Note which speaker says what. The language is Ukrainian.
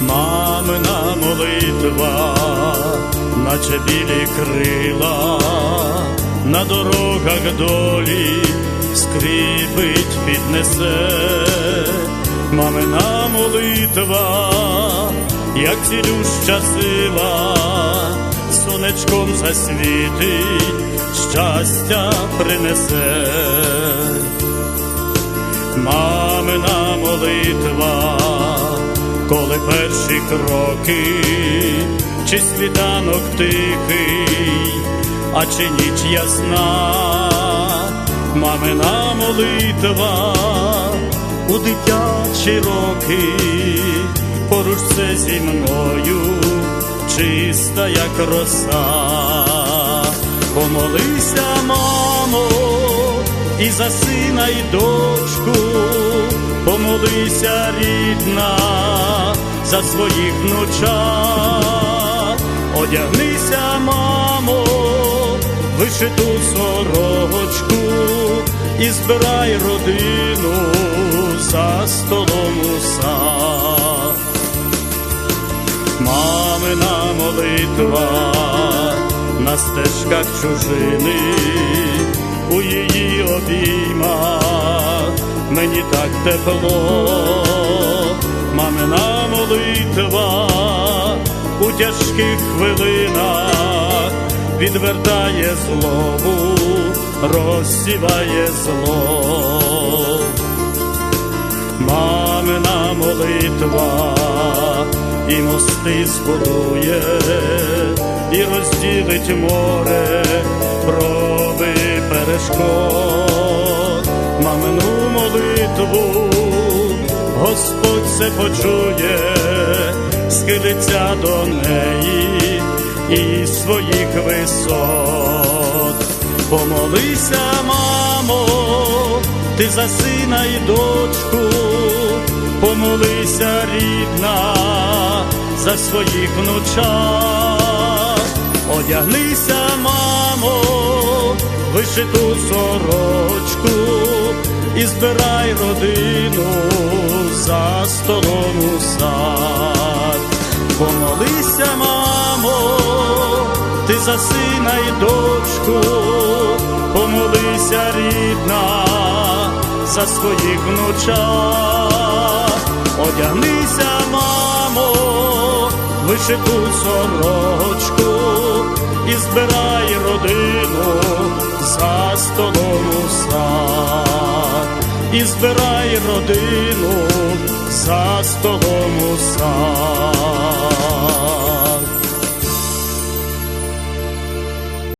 Speaker 1: Мамина молитва, наче білі крила, на дорогах долі скріпить, піднесе, мамина молитва, як цілюща сила, сонечком засвітить, щастя принесе. Мамина молитва, коли перші кроки, чи світанок тихий, а чи ніч ясна, мамина молитва у дитячі роки, поруч це зі мною, чиста, як роса, помолися, мамо і за сина, і дочку, помолися рідна за своїх внучат, одягнися, мамо, вишиту сорочку і збирай родину за столом молитва на стежках чужини, у її обіймах. Мені так тепло, мамина молитва у тяжких хвилинах. Відвертає злобу, розсіває зло. Мамина молитва і мости збудує, і розділить море, проби перешкод, мамину молитву, Господь все почує, схилиться до неї і своїх висот. Помолися, мамо, ти за сина і дочку, помолися, рідна, за своїх внучат, одягнися, мамо, вишиту сорочку і збирай родину за столом у сад. Помолися, мамо, ти за сина і дочку, помолися, рідна, за своїх внучат, одягнися, мамо, вишиту сорочку і збирай родину за столом у і збирай родину за столом.